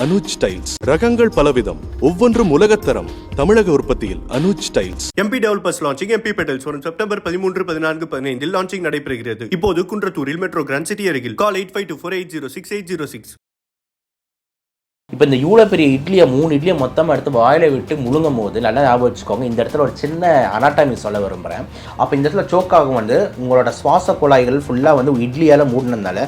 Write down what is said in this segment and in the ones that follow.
Anuj tiles. ரகங்கள் பலவிதம். ஒவ்வொன்றும் உலகத்தரம். தமிழக உற்பத்தியில் Anuj tiles. MP developers launching MP petals வரும் செப்டம்பர் பதிமூன்று பதினான்கு பதினைந்தில் லான்ச்சிங் நடைபெறுகிறது. இப்போது குன்றத்தூரில் மெட்ரோ கிராண்ட் சிட்டி அருகில். Call eight five two four eight zero six eight zero six இப்போ இந்த இவ்வளோ பெரிய இட்லியை மூணு இட்லியை மொத்தமாக எடுத்து வாயில விட்டு முழுங்கும் போது நல்லா ஞாபகம் வச்சுக்கோங்க. இந்த இடத்துல ஒரு சின்ன அனாட்டாமி சொல்ல விரும்புகிறேன் அப்போ இந்த இடத்துல சோக்காகும் வந்து உங்களோட சுவாச குழாய்கள் ஃபுல்லாக வந்து இட்லியால் மூடினதுனால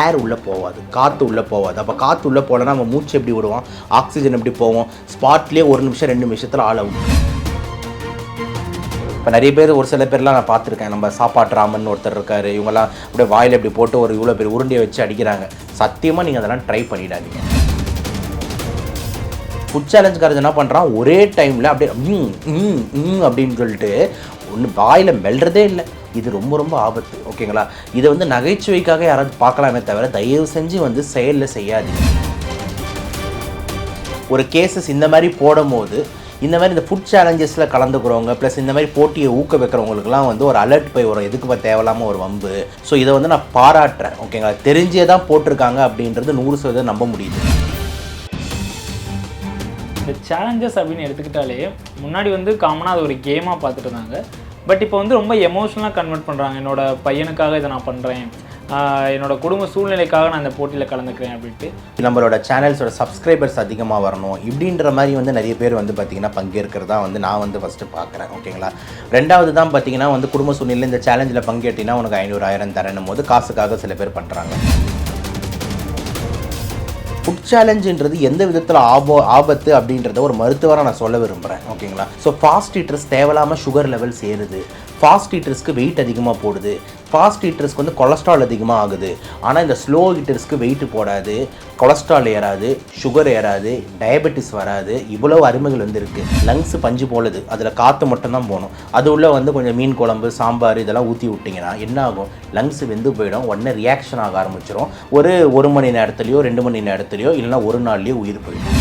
ஏர் உள்ளே போகாது காற்று உள்ளே போகாது அப்போ காற்று உள்ளே போகலன்னா நம்ம மூச்சு எப்படி விடுவோம்? ஆக்சிஜன் எப்படி போவோம்? ஸ்பாட்லேயே ஒரு நிமிஷம் ரெண்டு நிமிஷத்தில் ஆள் இப்போ நிறைய பேர் ஒரு சில பேர்லாம் நான் பார்த்துருக்கேன். நம்ம சாப்பாட்டு ராமன் ஒருத்தர் இருக்காரு. இவங்கெல்லாம் அப்படியே வாயில் இப்படி போட்டு ஒரு இவ்வளோ பெரிய உருண்டையை வச்சு அடிக்கிறாங்க. சத்தியமாக நீங்கள் அதெல்லாம் ட்ரை பண்ணிடாதீங்க. ஃபுட் சேலஞ்சுக்காரர் என்ன பண்ணுறான் ஒரே டைமில் அப்படியே ம் ம் ம் அப்படின்னு சொல்லிட்டு ஒன்று வாயில் மெல்றதே இல்லை. இது ரொம்ப ரொம்ப ஆபத்து. ஓகேங்களா இதை வந்து நகைச்சுவைக்காக யாராவது பார்க்கலாமே தவிர தயவு செஞ்சு வந்து செயலில் செய்யாதீங்க. ஒரு கேசஸ் இந்த மாதிரி போடும்போது இந்த மாதிரி இந்த ஃபுட் சேலஞ்சஸில் கலந்துக்கிறவங்க ப்ளஸ் இந்த மாதிரி போட்டியை ஊக்க வைக்கிறவங்களுக்குலாம் வந்து ஒரு அலர்ட் போய் வரும். எதுக்கு தேவையில்லாமல் ஒரு வம்பு? ஸோ இதை வந்து நான் பாராட்டுறேன். ஓகேங்களா தெரிஞ்சே தான் போட்டிருக்காங்க அப்படின்றது நூறு சதவீதம் நம்ப முடியுது. இந்த சேலஞ்சஸ் அப்படின்னு எடுத்துக்கிட்டாலே முன்னாடி வந்து காமனாக அது ஒரு கேமாக பார்த்துட்டு இருந்தாங்க. பட் இப்போ வந்து ரொம்ப எமோஷனலாக கன்வெர்ட் பண்ணுறாங்க என்னோட பையனுக்காக இதை நான் பண்ணுறேன் என்னோட குடும்ப சூழ்நிலைக்காக நான் இந்த போட்டியில் கலந்துக்கிறேன் அப்படின்ட்டு. நம்மளோட சேனல்ஸோட சப்ஸ்கிரைபர்ஸ் அதிகமாக வரணும் இப்படின்ற மாதிரி வந்து நிறைய பேர் வந்து பார்த்திங்கன்னா பங்கேற்கிறதா வந்து நான் வந்து ஃபஸ்ட்டு பார்க்குறேன். ஓகேங்களா ரெண்டாவது தான் பார்த்தீங்கன்னா வந்து குடும்ப சூழ்நிலை இந்த சேலஞ்சில் பங்கேற்றினா உனக்கு ஐநூறு ஆயிரம் தரணும் போது காசுக்காக சில பேர் பண்ணுறாங்க சேலஞ்சுன்றது எந்த விதத்தில் ஆபோ ஆபத்து அப்படின்றத ஒரு மருத்துவராக நான் சொல்ல விரும்புகிறேன் ஓகேங்களா? ஸோ ஃபாஸ்ட் ஈட்டர்ஸ் தேவையில்லாமல் சுகர் லெவல்ஸ் ஏறுது ஃபாஸ்ட் ஈட்டர்ஸ்க்கு வெயிட் அதிகமாக போடுது. ஃபாஸ்ட் ஈட்டர்ஸ்க்கு வந்து கொலஸ்ட்ரால் அதிகமாக ஆகுது. ஆனால் இந்த ஸ்லோ ஈட்டர்ஸ்க்கு வெயிட் போடாது கொலஸ்ட்ரால் ஏறாது சுகர் ஏறாது டயபெட்டிஸ் வராது இவ்வளோ அருமைகள் வந்து இருக்குது லங்ஸ் பஞ்சு போலது. அதில் காற்று மட்டும்தான் போகணும். அது உள்ள வந்து கொஞ்சம் மீன் குழம்பு சாம்பார் இதெல்லாம் ஊற்றி விட்டிங்கன்னா என்ன ஆகும்? லங்ஸ் வெந்து போயிடும். உடனே ரியாக்ஷன் ஆக ஆரம்பிச்சிடும் ஒரு ஒரு மணி நேரத்துலையோ ரெண்டு மணி நேரத்துலையோ இல்லைன்னா ஒரு நாள்லேயோ உயிர் போயிடும்.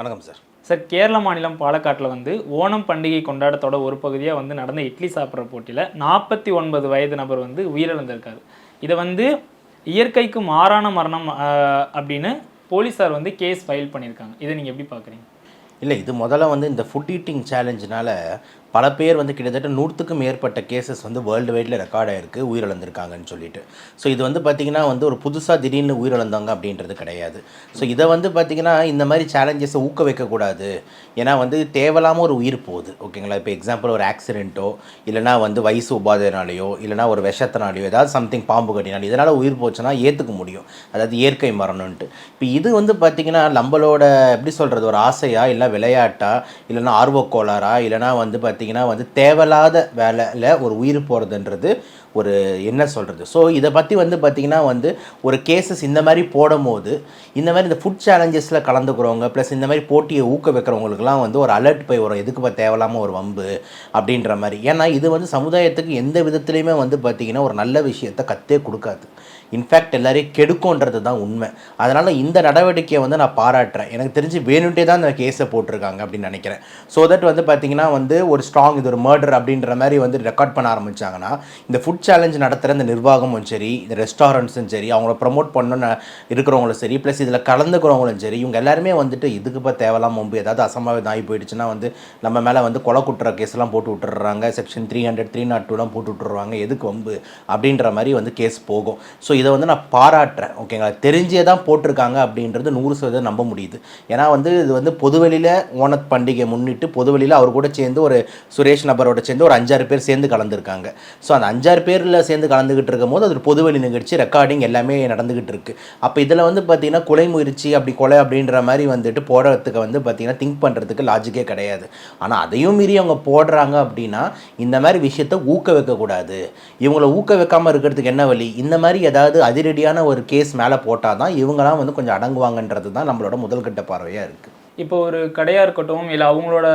வணக்கம் சார் சார் கேரள மாநிலம் பாலக்காட்டில் வந்து ஓணம் பண்டிகை கொண்டாடத்தோட ஒரு பகுதியாக வந்து நடந்த இட்லி சாப்பிட்ற போட்டியில் நாற்பத்தி ஒன்பது வயது நபர் வந்து உயிரிழந்திருக்காரு. இதை வந்து இயற்கைக்கு மாறான மரணம் அப்படின்னு போலீஸார் வந்து கேஸ் ஃபைல் பண்ணியிருக்காங்க. இதை நீங்கள் எப்படி பார்க்குறீங்க இல்லை இது முதல்ல வந்து இந்த ஃபுட் ஈட்டிங் சேலஞ்சினால பல பேர் வந்து கிட்டத்தட்ட நூற்றுக்கும் மேற்பட்ட கேசஸ் வந்து வேர்ல்டு வைடில் ரெக்கார்ட் ஆயிருக்கு உயிரிழந்திருக்காங்கன்னு சொல்லிட்டு. ஸோ இது வந்து பார்த்திங்கன்னா வந்து ஒரு புதுசாக திடீர்னு உயிரிழந்தாங்க அப்படின்றது கிடையாது. ஸோ இதை வந்து பார்த்திங்கன்னா இந்த மாதிரி சேலஞ்சஸை ஊக்க வைக்கக்கூடாது. ஏன்னா வந்து தேவையில்லாமல் ஒரு உயிர் போகுது ஓகேங்களா இப்போ எக்ஸாம்பிள் ஒரு ஆக்சிடென்ட்டோ இல்லைனா வந்து வயசு உபாதையினாலேயோ இல்லைனா ஒரு விஷத்தினாலேயோ ஏதாவது சம்திங் பாம்பு கட்டினாலும் இதனால் உயிர் போச்சுன்னா ஏற்றுக்க முடியும். அதாவது இயற்கை மரணம்ன்ட்டு. இப்போ இது வந்து பார்த்திங்கன்னா நம்மளோட எப்படி சொல்கிறது ஒரு ஆசையாக இல்லை விளையாட்டா இல்லைனா ஆர்வக்கோளாரா இல்லைனா வந்து பார்த்திங்கன்னா பார்த்தீங்கன்னா வந்து தேவையில்லாத வேலையில் ஒரு உயிர் போகிறதுன்றது ஒரு என்ன சொல்கிறது ஸோ இதை பற்றி வந்து பார்த்திங்கன்னா வந்து ஒரு கேசஸ் இந்த மாதிரி போடும்போது இந்த மாதிரி இந்த ஃபுட் சேலஞ்சஸில் கலந்துக்கிறவங்க ப்ளஸ் இந்த மாதிரி போட்டியை ஊக்க வைக்கிறவங்களுக்குலாம் வந்து ஒரு அலர்ட் போய் வரும். எதுக்கு இப்போ தேவையில்லாமல் ஒரு வம்பு? அப்படின்ற மாதிரி. ஏன்னா இது வந்து சமுதாயத்துக்கு எந்த விதத்துலையுமே வந்து பார்த்திங்கன்னா ஒரு நல்ல விஷயத்தை கத்தே கொடுக்காது. இன்ஃபேக்ட் எல்லாரையும் கெடுக்கும்ன்றது தான் உண்மை. அதனால் இந்த நடவடிக்கையை வந்து நான் பாராட்டுறேன். எனக்கு தெரிஞ்சு வேணுன்ட்டே தான் இந்த கேஸை போட்டிருக்காங்க அப்படின்னு நினைக்கிறேன். ஸோ தட் வந்து பார்த்திங்கன்னா வந்து ஒரு ஸ்ட்ராங் இது ஒரு மர்டர் அப்படின்ற மாதிரி வந்து ரெக்கார்ட் பண்ண ஆரம்பிச்சாங்கன்னா இந்த ஃபுட் சேலஞ்ச் நடத்துகிற இந்த நிர்வாகமும் சரி இந்த ரெஸ்டாரண்ட்ஸும் சரி அவங்கள ப்ரமோட் பண்ணணும்னு இருக்கிறவங்களும் சரி ப்ளஸ் இதில் கலந்துக்கிறவங்களும் சரி இவங்க எல்லாருமே வந்துட்டு இதுக்கு இப்போ தேவலாம் முன்பு ஏதாவது அசம்பாவிதம் ஆகி போயிடுச்சுன்னா வந்து நம்ம மேலே வந்து கொலை குற்ற கேஸ்லாம் போட்டு விட்டுறாங்க. Section three hundred three not டூலாம் போட்டு விட்டுருவாங்க எதுக்கு வம்பு? அப்படின்ற மாதிரி வந்து கேஸ் போகும். ஸோ இதை வந்து நான் பாராட்டுறேன் ஓகேங்களா தெரிஞ்சே தான் போட்டிருக்காங்க அப்படின்றது நூறு சதவீதம் நம்ப முடியுது. ஏன்னா வந்து இது வந்து பொதுவெளியில் ஓணத் பண்டிகை முன்னிட்டு பொதுவெளியில் அவர் கூட சேர்ந்து ஒரு சுரேஷ் நபரோட சேர்ந்து ஒரு அஞ்சாறு பேர் சேர்ந்து கலந்துருக்காங்க. ஸோ அந்த அஞ்சாறு பேரில் சேர்ந்து கலந்துக்கிட்டு இருக்கும் போது அது பொதுவெளி நிகழ்ச்சி ரெக்கார்டிங் எல்லாமே நடந்துக்கிட்டு இருக்கு. அப்போ இதில் வந்து பார்த்தீங்கன்னா கொலை முயற்சி அப்படி கொலை அப்படின்ற மாதிரி வந்துட்டு போடுறதுக்கு வந்து பார்த்தீங்கன்னா திங்க் பண்ணுறதுக்கு லாஜிக்கே கிடையாது. ஆனால் அதையும் மீறி அவங்க போடுறாங்க அப்படின்னா இந்த மாதிரி விஷயத்த ஊக்க வைக்கக்கூடாது. இவங்களை ஊக்க வைக்காமல் இருக்கிறதுக்கு என்ன வழி? இந்த மாதிரி ஏதாவது அதிரடியான ஒரு கேஸ் மேலே போட்டால் தான் இவங்களாம் வந்து கொஞ்சம் அடங்குவாங்கன்றது தான் நம்மளோட முதல்கட்ட பார்வையாக இருக்குது இப்போ ஒரு கடையாக இருக்கட்டும் இல்லை அவங்களோட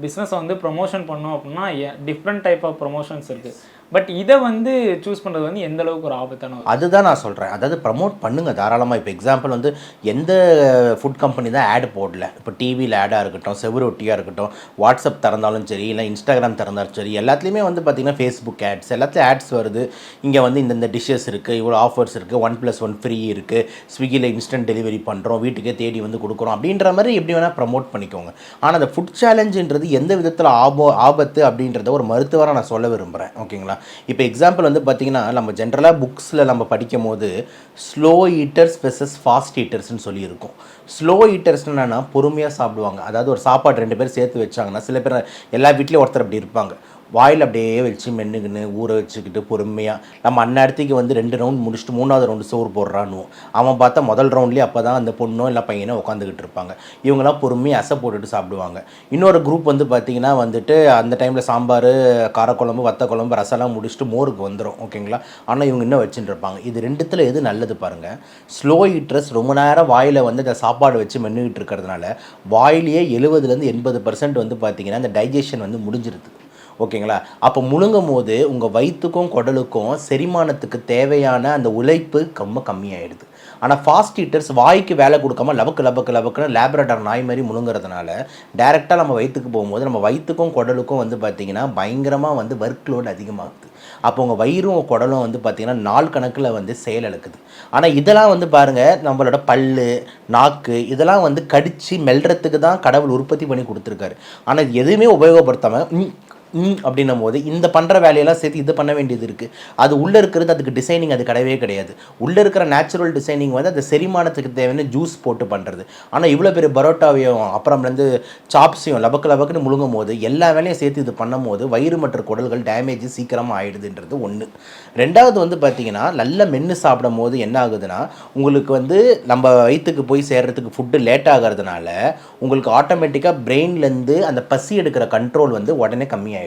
பிஸ்னஸை வந்து ப்ரொமோஷன் பண்ணோம் அப்படின்னா டிஃப்ரெண்ட் டைப் ஆஃப் ப்ரொமோஷன்ஸ் இருக்குது பட் இதை வந்து சூஸ் பண்ணுறது வந்து எந்த அளவுக்கு ஒரு ஆபத்தான அதுதான் நான் சொல்கிறேன் அதாவது ப்ரமோட் பண்ணுங்க தாராளமாக இப்போ எக்ஸாம்பிள் வந்து எந்த ஃபுட் கம்பெனி தான் ஆட் போடல. இப்போ டிவியில் ஆடாக இருக்கட்டும் செவரொட்டியாக இருக்கட்டும் வாட்ஸ்அப் திறந்தாலும் சரி இல்லை இன்ஸ்டாகிராம் திறந்தாலும் சரி எல்லாத்துலேயுமே வந்து பார்த்திங்கன்னா ஃபேஸ்புக் ஆட்ஸ் எல்லாத்துலேயும் ஆட்ஸ் வருது. இங்கே வந்து இந்தந்த டிஷ்ஷஸ் இருக்குது இவ்வளோ ஆஃபர்ஸ் இருக்குது ஒன் ப்ளஸ் ஒன் ஃப்ரீ இருக்குது ஸ்விக்கியில் இன்ஸ்டன்ட் டெலிவரி பண்ணுறோம் வீட்டுக்கே தேடி வந்து கொடுக்குறோம் அப்படின்ற மாதிரி எப்படி வேணால் ப்ரமோட் பண்ணிக்கோங்க. ஆனால் அந்த ஃபுட் சேலஞ்சுன்றது எந்த விதத்தில் ஆபோ ஆபத்து அப்படின்றத ஒரு மருத்துவராக நான் சொல்ல விரும்புகிறேன் ஓகேங்களா? இப்போ எக்ஸாம்பிள் வந்து பார்த்தீங்கன்னா நம்ம ஜென்ரலாக புக்ஸில் நம்ம படிக்கும் போது ஸ்லோ ஈட்டர்ஸ் வெர்சஸ் ஃபாஸ்ட் ஈட்டர்ஸ்னு சொல்லியிருக்கோம். ஸ்லோ ஈட்டர்ஸ் என்னென்னா பொறுமையாக சாப்பிடுவாங்க. அதாவது ஒரு சாப்பாடு ரெண்டு பேர் சேர்த்து வச்சாங்கன்னா சில பேர் எல்லா வீட்லேயும் ஒருத்தர் அப்படி இருப்பாங்க. வாயில் அப்படியே வச்சு மென்னுக்குன்னு ஊற வச்சுக்கிட்டு பொறுமையாக நம்ம அந்நேரத்துக்கு வந்து ரெண்டு ரவுண்ட் முடிச்சுட்டு மூணாவது ரவுண்டு சோறு போடுறான்னு. அவன் பார்த்தா முதல் ரவுண்ட்லேயே அப்போ தான் அந்த பொண்ணோ இல்லை பையனோ உட்காந்துக்கிட்டு இருப்பாங்க. இவங்கெல்லாம் பொறுமையாக அசை போட்டுட்டு சாப்பிடுவாங்க. இன்னொரு குரூப் வந்து பார்த்திங்கன்னா வந்துட்டு அந்த டைமில் சாம்பார் காரக்குழம்பு வத்த குழம்பு ரசம்லாம் முடிச்சுட்டு மோருக்கு வந்துடும் ஓகேங்களா? ஆனால் இவங்க இன்னும் வச்சுட்டு இருப்பாங்க. இது ரெண்டுத்தில் எது நல்லது பாருங்கள் ஸ்லோ ஈட்ரஸ் ரொம்ப நேரம் வாயில் வந்து இந்த சாப்பாடு வச்சு மென்னுக்கிட்டு இருக்கிறதுனால வாயிலேயே எழுபதுலேருந்து எண்பது பர்சன்ட் வந்து பார்த்திங்கன்னா அந்த டைஜஷன் வந்து முடிஞ்சிருது. ஓகேங்களா? அப்போ முழுங்கும் போது உங்கள் வயிற்றுக்கும் குடலுக்கும் செரிமானத்துக்கு தேவையான அந்த உழைப்பு ரொம்ப கம்மியாயிடுது. ஆனால் ஃபாஸ்ட் ஈட்டர்ஸ் வாய்க்கு வேலை கொடுக்காம லபக்கு லபக்கு லபக்குன்னு லேபரேட்டர் நாய் மாதிரி முழுங்குறதுனால டேரெக்டாக நம்ம வயிற்றுக்கு போகும்போது நம்ம வயிற்றுக்கும் குடலுக்கும் வந்து பார்த்திங்கன்னா பயங்கரமாக வந்து ஒர்க் லோடு அதிகமாகுது. அப்போ உங்கள் வயிறும் குடலும் வந்து பார்த்திங்கன்னா நாள் கணக்கில் வந்து செயலிழக்குது ஆனால் இதெல்லாம் வந்து பாருங்கள் நம்மளோட பல் நாக்கு இதெல்லாம் வந்து கடித்து மெல்றதுக்கு தான் கடவுள் உற்பத்தி பண்ணி கொடுத்துருக்காரு. ஆனால் எதுவுமே உபயோகப்படுத்தாமல் அப்படின்னும் போது இந்த பண்ணுற வேலையெல்லாம் சேர்த்து இது பண்ண வேண்டியது இருக்குது அது உள்ளே இருக்கிறது அதுக்கு டிசைனிங் அது கிடையவே கிடையாது. உள்ளே இருக்கிற நேச்சுரல் டிசைனிங் வந்து அந்த செரிமானத்துக்கு தேவையான ஜூஸ் போட்டு பண்ணுறது ஆனால் இவ்வளோ பெரிய பரோட்டாவையும் அப்புறம்லேருந்து சாப்ஸையும் லபக்கு லபக்குன்னு முழுங்கும் போது எல்லா வேலையும் சேர்த்து இது பண்ணும் போது வயிறு மற்றும் குடல்கள் டேமேஜ் சீக்கிரமாக ஆயிடுதுன்றது ஒன்று ரெண்டாவது வந்து பார்த்தீங்கன்னா நல்ல மென்று சாப்பிடும் போது என்ன ஆகுதுன்னா உங்களுக்கு வந்து நம்ம வயிற்றுக்கு போய் சேர்கிறதுக்கு ஃபுட்டு லேட் ஆகிறதுனால உங்களுக்கு ஆட்டோமேட்டிக்காக பிரெயின்லேருந்து அந்த பசி எடுக்கிற கண்ட்ரோல் வந்து உடனே கம்மியாயிடும்.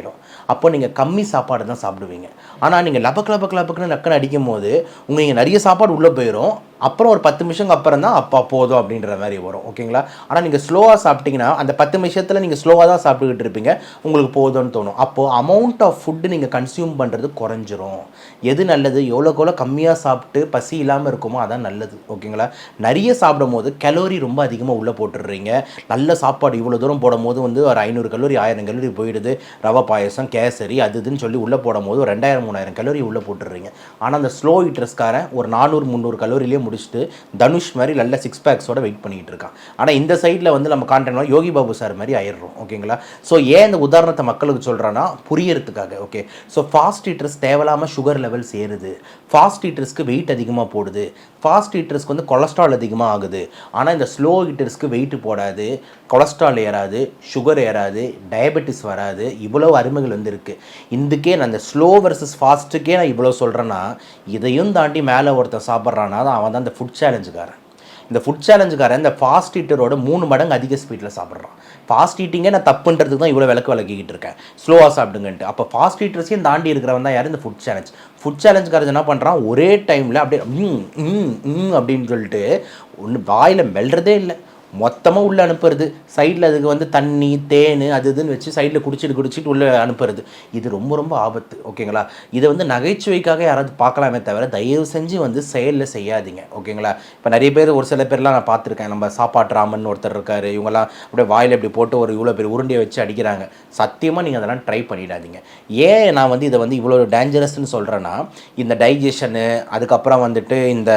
அப்போ நீங்கள் கம்மி சாப்பாடு தான் சாப்பிடுவீங்க. ஆனால் நீங்கள் லபக் லபக் லபக்குன்னு நக்கன்னு அடிக்கும் போது உங்களுக்கு நிறைய சாப்பாடு உள்ளே போயிடும் அப்புறம் ஒரு பத்து நிமிஷம் அப்புறம் தான் அப்பா போதும் அப்படின்ற மாதிரி வரும். ஓகேங்களா? ஆனால் நீங்கள் ஸ்லோவாக சாப்பிட்டீங்கன்னா அந்த பத்து நிமிஷத்தில் நீங்கள் ஸ்லோவாக தான் சாப்பிட்டுக்கிட்டு இருப்பீங்க. உங்களுக்கு போதும்னு தோணும். அப்போது அமௌண்ட் ஆஃப் ஃபுட்டு நீங்கள் கன்சியூம் பண்ணுறது குறைஞ்சிரும். எது நல்லது? எவ்வளோக்கு எவ்வளோ கம்மியாக சாப்பிட்டு பசி இல்லாமல் இருக்குமோ அதான் நல்லது. ஓகேங்களா? நிறைய சாப்பிடும் போது கலோரி ரொம்ப அதிகமாக உள்ளே போட்டுடுறீங்க. நல்ல சாப்பாடு இவ்வளோ தூரம் போடும் போது வந்து ஒரு ஐநூறு கலோரி ஆயிரம் கலோரி போயிடுது. ரவை பாயசம் கேசரி அது இதுன்னு சொல்லி உள்ளே போடும் போது ஒரு ரெண்டாயிரம் மூணாயிரம் கலோரி உள்ளே போட்டுடுறீங்க. ஆனால் அந்த ஸ்லோ ஈட்டர்ஸ்காரன் ஒரு நானூறு முந்நூறு கலோரிலேயே முடிச்சுட்டு தனுஷ் மாதிரி நல்ல சிக்ஸ் பேக்ஸோட வெயிட் பண்ணிட்டு இருக்கான். ஆனால் இந்த சைடில் வந்து நம்ம கான்டென்ட் யோகி பாபு சார் மாதிரி ஆயிடுறோம். ஓகேங்களா ஸோ ஏன் இந்த உதாரணத்தை மக்களுக்கு சொல்கிறேன்னா புரியறதுக்காக ஓகே ஸோ ஃபாஸ்ட் ஈட்டர்ஸ் தேவையில்லாமல் சுகர் லெவல்ஸ் ஏறுது ஃபாஸ்ட் ஈட்டர்ஸ்க்கு வெயிட் அதிகமாக போடுது. ஃபாஸ்ட் ஈட்டர்ஸ்க்கு வந்து கொலஸ்ட்ரால் அதிகமாக ஆகுது. ஆனால் இந்த ஸ்லோ ஈட்டர்ஸ்க்கு வெயிட் போடாது கொலஸ்ட்ரால் ஏறாது சுகர் ஏறாது டயபெட்டிஸ் வராது இவ்வளோ அருமைகள் வந்து இருக்குது இதுக்கே நான் ஸ்லோ வர்சஸ் ஃபாஸ்ட்டுக்கே நான் இவ்வளோ சொல்கிறேன்னா இதையும் தாண்டி மேலே ஒருத்தன் சாப்பிட்றான்னா தான் அவன் தான் இந்த ஃபுட் சேலஞ்சுக்காரன் இந்த ஃபுட் சேலஞ்சுக்காரன் இந்த ஃபாஸ்ட் ஈட்டரோட மூணு மடங்கு அதிக ஸ்பீடில் சாப்பிட்றான். ஃபாஸ்ட் ஈட்டிங்கே நான் தப்புன்றதுக்கு தான் இவ்வளோ விளக்கு விளக்கிக்கிட்டு இருக்கேன். ஸ்லோவாக சாப்பிடுங்கன்ட்டு. அப்போ ஃபாஸ்ட் ஈட்டர்ஸையும் தாண்டி இருக்கிறவன் தான் யார்? இந்த ஃபுட் சேலஞ்ச் ஃபுட் சேலஞ்சுக்காரன் என்ன பண்ணுறான் ஒரே டைமில் அப்படியே ம் ம் ம் அப்படின்னு சொல்லிட்டு ஒன்று வாயில் மெல்றதே இல்லை. மொத்தமாக உள்ளே அனுப்புறது. சைடில் அதுக்கு வந்து தண்ணி தேன் அது இதுன்னு வச்சு சைடில் குடிச்சிட்டு குடிச்சிட்டு உள்ளே அனுப்புறது. இது ரொம்ப ரொம்ப ஆபத்து. ஓகேங்களா? இதை வந்து நகைச்சுவைக்காக யாராவது பார்க்கலாமே தவிர தயவு செஞ்சு வந்து செயலில் செய்யாதீங்க. ஓகேங்களா? இப்போ நிறைய பேர் ஒரு சில பேர்லாம் நான் பார்த்துருக்கேன். நம்ம சாப்பாட்டு ராமன் ஒருத்தர் இருக்கார். இவங்கெல்லாம் அப்படியே வாயில் இப்படி போட்டு ஒரு இவ்வளோ பேர் உருண்டையை வச்சு அடிக்கிறாங்க. சத்தியமாக நீங்கள் அதெல்லாம் ட்ரை பண்ணிடாதீங்க. ஏன் நான் வந்து இதை வந்து இவ்வளோ டேஞ்சரஸ்ன்னு சொல்கிறேன்னா இந்த டைஜஷனு அதுக்கப்புறம் வந்துட்டு இந்த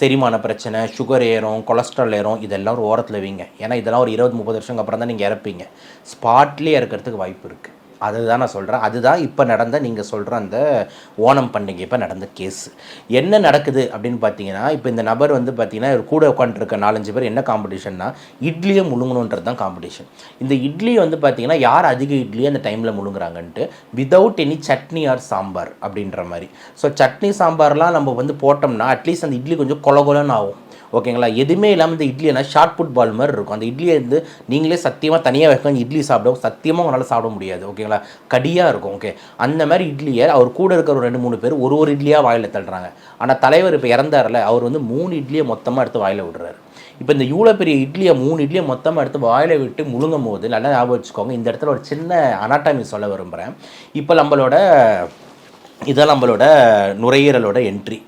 செரிமான பிரச்சனை சுகர் ஏறும் கொலஸ்ட்ரால் ஏறும் இதெல்லாம் ஒரு ஓரத்தில் வைங்க ஏன்னா இதெல்லாம் ஒரு இருபது முப்பது வருஷம் அப்புறம் தான் நீங்கள் இறப்பீங்க. ஸ்பாட்லேயே இறக்கிறதுக்கு வாய்ப்பு இருக்குது அதுதான் நான் சொல்கிறேன் அதுதான் இப்போ நடந்த நீங்கள் சொல்கிற அந்த ஓணம் பண்டிகை இப்போ நடந்த கேஸ் என்ன நடக்குது அப்படின்னு பார்த்தீங்கன்னா இப்போ இந்த நபர் வந்து பார்த்தீங்கன்னா கூட உட்காந்துருக்க நாலஞ்சு பேர் என்ன காம்படிஷன்னா இட்லியை முழுங்கணுன்றது தான் காம்படிஷன் இந்த இட்லி வந்து பார்த்தீங்கன்னா யார் அதிக இட்லியை அந்த டைமில் முழுங்குறாங்கன்ட்டு without any chutney or sambar அப்படின்ற மாதிரி. ஸோ சட்னி சாம்பார்லாம் நம்ம வந்து போட்டோம்னா அட்லீஸ்ட் அந்த இட்லி கொஞ்சம் கொல கொலன்னு ஆகும். ஓகேங்களா? எதுவுமே இல்லாமல் இந்த இட்லினா ஷார்ட் புட் பால் மாதிரி இருக்கும். அந்த இட்லியை வந்து நீங்களே சத்தியமாக தனியாக வைக்க இட்லி சாப்பிடும் சத்தியமாக உங்களால் சாப்பிட முடியாது. ஓகேங்களா? கடியாக இருக்கும். ஓகே. அந்த மாதிரி இட்லியை அவர் கூட இருக்கிற ஒரு ரெண்டு மூணு பேர் ஒரு ஒரு இட்லியாக வாயில் தள்ளுறாங்க. ஆனால் தலைவர் இப்போ இறந்தார்ல அவர் வந்து மூணு இட்லியை மொத்தமாக எடுத்து வாயில் விடுறாரு. இப்போ இந்த இவ்வளோ பெரிய இட்லியை மூணு இட்லியை மொத்தமாக எடுத்து வாயில் விட்டு முழுங்கும் போது நல்லா ஞாபகம் வச்சுக்கோங்க இந்த இடத்துல ஒரு சின்ன அனாட்டாமி சொல்ல விரும்புகிறேன் இப்போ நம்மளோட இதான் நம்மளோட நுரையீரலோட என்ட்ரி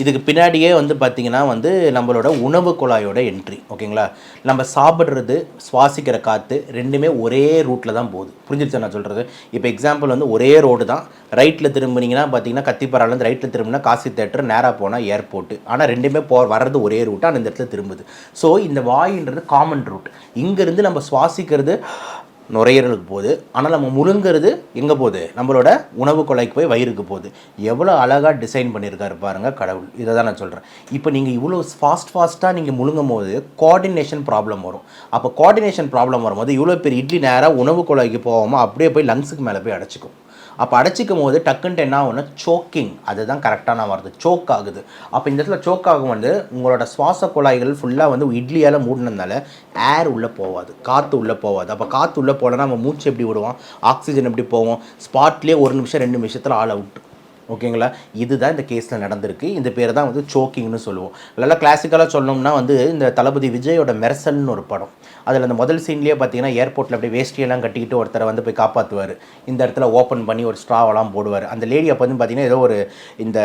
இதுக்கு பின்னாடியே வந்து பார்த்திங்கன்னா வந்து நம்மளோட உணவு குழாயோட என்ட்ரி ஓகேங்களா? நம்ம சாப்பிட்றது சுவாசிக்கிற காற்று ரெண்டுமே ஒரே ரூட்டில் தான் போகுது. புரிஞ்சிருச்சா நான் சொல்கிறது இப்போ எக்ஸாம்பிள் வந்து ஒரே ரோடு தான். ரைட்டில் திரும்பினீங்கன்னா பார்த்தீங்கன்னா கத்திப்பாராலேருந்து ரைட்டில் திரும்பினா காசி தேட்டர் நேராக போனால் ஏர்போர்ட்டு ஆனால் ரெண்டுமே போ வர்றது ஒரே ரூட்டாக அந்த இடத்துல திரும்புது. ஸோ இந்த வாயுன்றது காமன் ரூட் இங்கேருந்து நம்ம சுவாசிக்கிறது நுரையீரலுக்கு போகுது. ஆனால் நம்ம முழுங்கிறது எங்கே போகுது? நம்மளோட உணவு கொலைக்கு போய் வயிறுக்கு போகுது. எவ்வளோ அழகாக டிசைன் பண்ணியிருக்காரு பாருங்கள் கடவுள். இதை தான் நான் சொல்கிறேன் இப்போ நீங்கள் இவ்வளோ ஃபாஸ்ட் ஃபாஸ்ட்டாக நீங்கள் முழுங்கும் போது கோஆர்டினேஷன் ப்ராப்ளம் வரும். அப்போ கோஆர்டினேஷன் ப்ராப்ளம் வரும்போது இவ்வளோ பெரிய இட்லி நேராக உணவு கொலைக்கு போகாமல் அப்படியே போய் லங்ஸுக்கு மேலே போய் அடைச்சிக்கும். அப்போ அடைச்சிக்கும் போது டக்குன்ட்டு என்ன ஆகும்னா சோக்கிங் அதுதான் கரெக்டான வருது சோக் ஆகுது. அப்போ இந்த இடத்துல சோக் ஆகும் வந்து உங்களோட சுவாச குழாய்கள் ஃபுல்லாக வந்து இட்லியால் மூடினதுனால ஏர் உள்ளே போகாது காற்று உள்ளே போகாது அப்போ காற்று உள்ளே போகலன்னா நம்ம மூச்சு எப்படி விடுவோம்? ஆக்சிஜன் எப்படி போவோம்? ஸ்பாட்லேயே ஒரு நிமிஷம் ரெண்டு நிமிஷத்தில் ஆள் அவுட் ஓகேங்களா? இதுதான் இந்த கேஸில் நடந்திருக்கு. இந்த பேர் தான் வந்து சோக்கிங்னு சொல்லுவோம். நல்லா கிளாசிக்கலாக சொல்லணும்னா வந்து இந்த தளபதி விஜயோட மெர்சல்னு ஒரு படம். அதில் அந்த முதல் சீன்லேயே பார்த்தீங்கன்னா ஏர்போர்ட்டில் அப்படியே வேஷ்டியெல்லாம் கட்டிக்கிட்டு ஒருத்தரை வந்து போய் காப்பாற்றுவார் இந்த இடத்துல ஓப்பன் பண்ணி ஒரு ஸ்ட்ராவெல்லாம் போடுவார். அந்த லேடி அப்போ வந்து பார்த்தீங்கன்னா ஏதோ ஒரு இந்த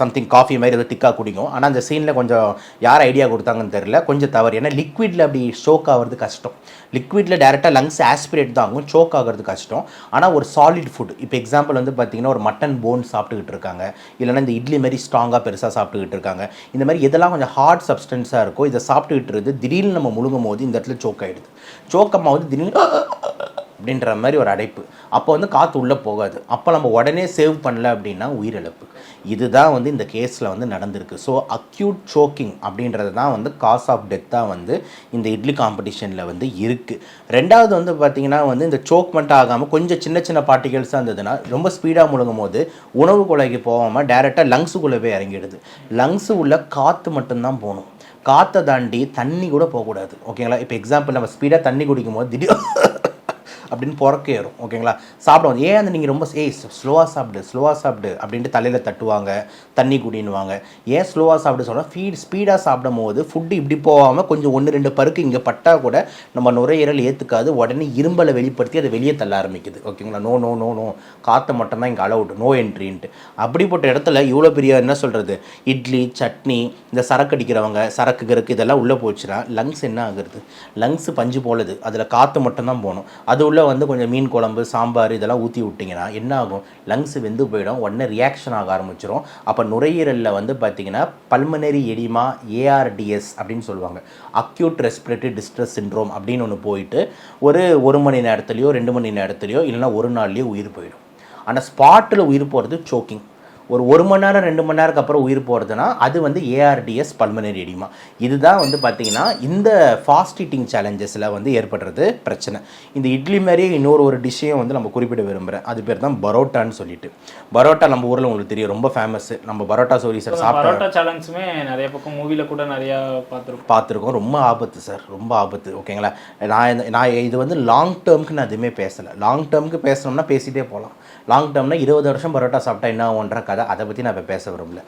சம்திங் காஃபி மாதிரி ஏதோ திக்காக குடிக்கும். ஆனால் அந்த சீனில் கொஞ்சம் யார் ஐடியா கொடுத்தாங்கன்னு தெரில கொஞ்சம் தவறு. ஏன்னா லிக்விடில் அப்படி ஷோக் ஆகிறது கஷ்டம். லிக்விடில் டேரெக்டாக லங்ஸ் ஆஸ்பிரேட் தான். ஆகும் சோக் ஆகிறது கஷ்டம். ஆனால் ஒரு சாலிட் ஃபுட் இப்போ எக்ஸாம்பிள் வந்து பார்த்தீங்கன்னா ஒரு மட்டன் போன் சாப்பிட்டுக்கிட்டு இருக்காங்க. இல்லைன்னா இந்த இட்லி மாதிரி ஸ்ட்ராங்காக பெருசாக சாப்பிட்டுக்கிட்டு இருக்காங்க. இந்த மாதிரி இதெல்லாம் கொஞ்சம் ஹார்ட் சப்ஸ்டன்ஸாக இருக்கோ இதை சாப்பிட்டுக்கிட்டு இருந்து திடீர்னு நம்ம முழுங்கும் போது இந்த இடத்துல சோக் ஆகிடுது சோக்கம்மா வந்து திடீர்னு அப்படின்ற மாதிரி ஒரு அடைப்பு. அப்போ வந்து காற்று உள்ளே போகாது. அப்போ நம்ம உடனே சேவ் பண்ணல அப்படின்னா உயிரிழப்பு. இதுதான் வந்து இந்த கேஸில் வந்து நடந்திருக்கு. ஸோ அக்யூட் சோக்கிங் அப்படின்றது தான் வந்து காஸ் ஆஃப் டெத்தாக வந்து இந்த இட்லி காம்படிஷனில் வந்து இருக்குது ரெண்டாவது வந்து பார்த்திங்கன்னா வந்து இந்த சோக் மட்டும் ஆகாமல் கொஞ்சம் சின்ன சின்ன பார்ட்டிகல்ஸாக இருந்ததுன்னா ரொம்ப ஸ்பீடாக முழுங்கும் போது உணவு குலைக்கு போகாமல் டேரெக்டாக லங்ஸுக்குள்ளே போய் இறங்கிடுது. லங்ஸு உள்ள காற்று மட்டும்தான் போகணும். காற்றை தாண்டி தண்ணி கூட போகக்கூடாது. ஓகேங்களா இப்போ எக்ஸாம்பிள் நம்ம ஸ்பீடாக தண்ணி குடிக்கும் போது திடீர் அப்படின்னு புறக்க ஏறும் ஓகேங்களா? சாப்பிடுவோம் ஏன் அந்த நீங்கள் ரொம்ப ஏய் ஸ்லோவாக சாப்பிடு ஸ்லோவாக சாப்பிடு அப்படின்ட்டு தலையில் தட்டுவாங்க தண்ணி குடின்னுவாங்க. ஏன் ஸ்லோவாக சாப்பிட சொன்னால் ஃபீட் ஸ்பீடாக சாப்பிடும் போது ஃபுட்டு இப்படி போகாமல் கொஞ்சம் ஒன்று ரெண்டு பருக்கு இங்கே பட்டால் கூட நம்ம நுரையீரல் ஏற்றுக்காது உடனே இரும்பலை வெளிப்படுத்தி அதை வெளியே தள்ள ஆரம்பிக்குது ஓகேங்களா? நோ நோ நோ நோ காற்றை மட்டும்தான் இங்கே அலவுட் நோ என்ட்ரின்ட்டு அப்படிப்பட்ட இடத்துல இவ்வளோ பெரிய என்ன சொல்கிறது இட்லி சட்னி இந்த சரக்கு அடிக்கிறவங்க சரக்கு கிறக்கு இதெல்லாம் உள்ளே போச்சுன்னா லங்ஸ் என்ன ஆகுறது? லங்ஸ் பஞ்சு போலது. அதில் காற்று மட்டும்தான் போகணும். அது உள்ள வந்து கொஞ்சம் மீன் குழம்பு சாம்பார் இதெல்லாம் ஊற்றி விட்டிங்கன்னா என்ன ஆகும் லங்ஸ் வெந்து போயிடும். உடனே ரியாக்ஷன் ஆக ஆரம்பிச்சிடும் அப்போ நுரையீரலில் வந்து பார்த்திங்கன்னா பல்மனரி எடிமா ஏஆர்டிஎஸ் அப்படின்னு சொல்லுவாங்க. அக்யூட் ரெஸ்பிரேட்டரி டிஸ்ட்ரெஸ் சிண்ட்ரோம் அப்படின்னு ஒன்று போயிட்டு ஒரு ஒரு மணி நேரத்துலையோ ரெண்டு மணி நேரத்துலையோ இல்லைன்னா ஒரு நாள்லேயோ உயிர் போயிடும். ஆனால் ஸ்பாட்டில் உயிர் போகிறது சோக்கிங் ஒரு ஒரு மணி நேரம் ரெண்டு மணி நேரத்துக்கு அப்புறம் உயிர் போகிறதுனா அது வந்து ஏஆர்டிஎஸ் பல்மனரி எடிமா இதுதான் வந்து பார்த்திங்கன்னா இந்த ஃபாஸ்ட் ஈட்டிங் சேலஞ்சஸில் வந்து ஏற்படுறது பிரச்சனை. இந்த இட்லி மாதிரியே இன்னொரு ஒரு டிஷ்ஷையும் வந்து நம்ம குறிப்பிட விரும்புகிறேன் அது பேர் தான் பரோட்டான்னு சொல்லிட்டு. பரோட்டா நம்ம ஊரில் உங்களுக்கு தெரியும் ரொம்ப ஃபேமஸ் நம்ம பரோட்டா சோரி சார் பரோட்டா சேலஞ்சுமே நிறைய பக்கம் மூவில கூட நிறைய பார்த்துருக்கோம் பார்த்துருக்கோம். ரொம்ப ஆபத்து சார் ரொம்ப ஆபத்து. ஓகேங்களா? நான் நான் இது வந்து லாங் டேர்முக்கு நான் எதுவுமே பேசலை. லாங் டேர்முக்கு பேசணும்னா பேசிட்டே போகலாம் லாங் டேர்ம்னா இருபது வருஷம் பரோட்டா சாப்பிட்டா என்ன ஆகுன்ற கதை அதை பற்றி நான் இப்போ பேச விரும்பல.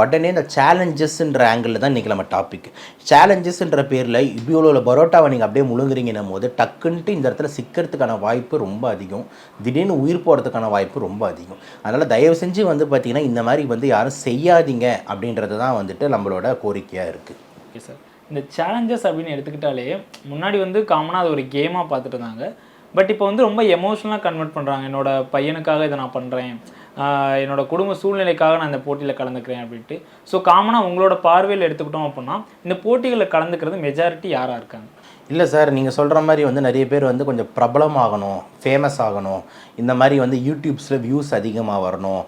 உடனே இந்த சேலஞ்சஸ்ன்ற ஆங்கிளில் தான் இன்றைக்கி நம்ம டாபிக் சேலஞ்சஸ்ன்ற பேரில் இவ்வளோ பரோட்டாவை நீங்கள் அப்படியே முழுங்குறீங்கன்னும் போது டக்குன்ட்டு இந்த இடத்துல சிக்கிறதுக்கான வாய்ப்பு ரொம்ப அதிகம். திடீர்னு உயிர் போகிறதுக்கான வாய்ப்பு ரொம்ப அதிகம். அதனால் தயவு செஞ்சு வந்து பார்த்திங்கன்னா இந்த மாதிரி வந்து யாரும் செய்யாதீங்க அப்படின்றது தான் வந்துட்டு நம்மளோட கோரிக்கையாக இருக்குது ஓகே சார் இந்த சேலஞ்சஸ் அப்படின்னு எடுத்துக்கிட்டாலே முன்னாடி வந்து காமனாக அது ஒரு கேமாக பார்த்துட்டு இருந்தாங்க. பட் இப்போ வந்து ரொம்ப எமோஷனலாக கன்வெர்ட் பண்ணுறாங்க என்னோட பையனுக்காக இதை நான் பண்ணுறேன் என்னோட குடும்ப சூழ்நிலைக்காக நான் இந்த போட்டியில் கலந்துக்கிறேன் அப்படின்ட்டு. ஸோ காமனாக உங்களோட பார்வையில் எடுத்துக்கிட்டோம் அப்படின்னா இந்த போட்டிகளில் கலந்துக்கிறது மெஜாரிட்டி யாராக இருக்காங்க? இல்லை சார் நீங்கள் சொல்கிற மாதிரி வந்து நிறைய பேர் வந்து கொஞ்சம் பிரபலமாகணும் ஃபேமஸ் ஆகணும். இந்த மாதிரி வந்து யூடியூப்ஸில் வியூஸ் அதிகமாக வரணும்.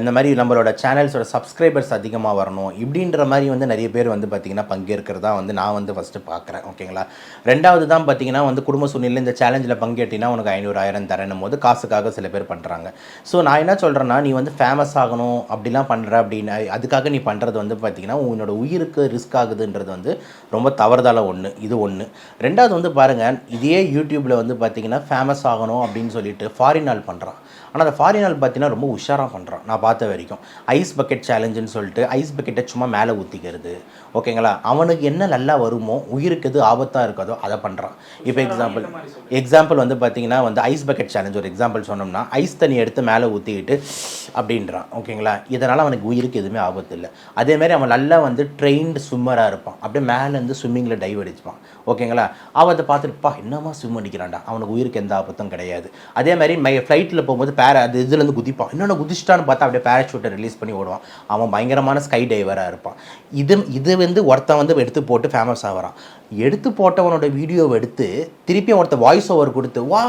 இந்த மாதிரி நம்மளோட சேனல்ஸோட சப்ஸ்கிரைபர்ஸ் அதிகமாக வரணும். இப்படின்ற மாதிரி வந்து நிறைய பேர் வந்து பார்த்திங்கன்னா பங்கேற்கிறதா வந்து நான் வந்து ஃபஸ்ட்டு பார்க்குறேன் ஓகேங்களா ரெண்டாவது தான் பார்த்தீங்கன்னா வந்து குடும்ப சூழ்நிலை இந்த சேலஞ்சில் பங்கேற்றினா உனக்கு ஐநூறாயிரம் தரணும் போது காசுக்காக சில பேர் பண்ணுறாங்க ஸோ நான் என்ன சொல்கிறேன்னா நீ வந்து ஃபேமஸ் ஆகணும் அப்படிலாம் பண்ணுற அப்படின்னு அதுக்காக நீ பண்ணுறது வந்து பார்த்திங்கன்னா உன்னோட உயிருக்கு ரிஸ்க் ஆகுதுன்றது வந்து ரொம்ப தவறுதலாக ஒன்று இது ஒன்று ரெண்டாவது வந்து பாருங்கள் இதே யூடியூப்பில் வந்து பார்த்தீங்கன்னா ஃபேமஸ் ஆகணும் அப்படின்னு சொல்லிட்டு ஃபாரின் ஆள் பண்ணுறான் ஆனால் அந்த ஃபாரின் ஆள் பார்த்தீங்கன்னா ரொம்ப உஷாராக பண்ணுறான் நான் பார்த்த வரைக்கும். ஐஸ் பக்கெட் சேலஞ்சுன்னு சொல்லிட்டு ஐஸ் பக்கெட்டை சும்மா மேலே ஊற்றிக்கிறது ஓகேங்களா? அவனுக்கு என்ன நல்லா வருமோ உயிருக்கு எது ஆபத்தாக இருக்கதோ அதை பண்ணுறான் இப்போ எக்ஸாம்பிள் எக்ஸாம்பிள் வந்து பார்த்தீங்கன்னா வந்து ஐஸ் பக்கெட் சேலஞ்ச் ஒரு எக்ஸாம்பிள் சொன்னோம்னா ஐஸ் தண்ணி எடுத்து மேலே ஊற்றிக்கிட்டு அப்படின்றான். ஓகேங்களா? இதனால் அவனுக்கு உயிருக்கு எதுவுமே ஆபத்து இல்லை. அதே மாதிரி அவன் நல்லா வந்து ட்ரெயின்டு ஸ்விம்மராக இருப்பான். அப்படியே மேலேருந்து ஸ்விம்மிங்கில் டைவ் அடிச்சுப்பான் ஓகேங்களா? அவன் அதை பார்த்துட்டுப்பா என்னமா ஸ்விம் அடிக்கிறான்டா? அவனுக்கு உயிருக்கு எந்த ஆபத்தும் கிடையாது. அதே மாதிரி மை ஃப்ளைட்டில் போகும்போது பேர அது இதுலேருந்து குதிப்பான். இன்னொன்று குதிச்சிட்டான்னு பார்த்தா அப்படியே பேராஷூட்டை ரிலீஸ் பண்ணி ஓடுவான். அவன் பயங்கரமான ஸ்கை டைவராக இருப்பான். இது இது வந்து ஒருத்தன் வந்து எடுத்து போட்டு ஃபேமஸ் ஆகிறான் எடுத்து போட்டவனோட வீடியோவை எடுத்து திருப்பியும் ஒருத்த வாய்ஸ் ஓவர் கொடுத்து வா